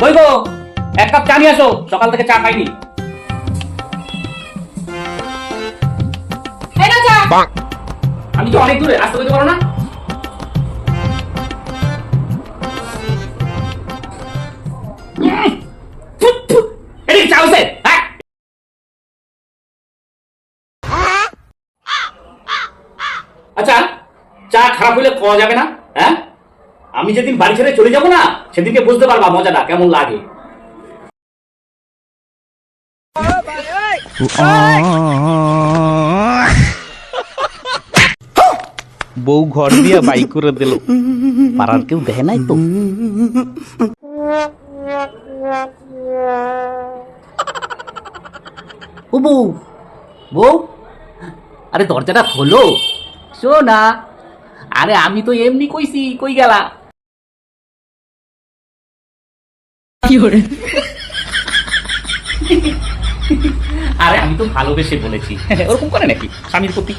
বই গো এক কাপ চা নিয়ে আসো সকাল থেকে চা খাইনি। এই না চা। আমি তো অনেক দূরে আসতে বলতে পারো না? হ্যাঁ। আচ্ছা চা খারাপ হলে খাওয়া যাবে না হ্যাঁ? আমি যেদিন বাড়ি ছেড়ে চলে যাব না সেদিনকে বুঝতে পারবা মজাটা কেমন লাগে। বউ ঘর দিয়া বাই করে দিল। পাড়ার কেউ দেখে নাই তো? ও বউ বউ আরে দরজাটা খোলো। শোনা আরে আমি তো এমনি কইছি কই গেলা? আরে আমি তো ভালোবেসে বলেছি। ওরকম করে নাকি? স্বামীর প্রতি?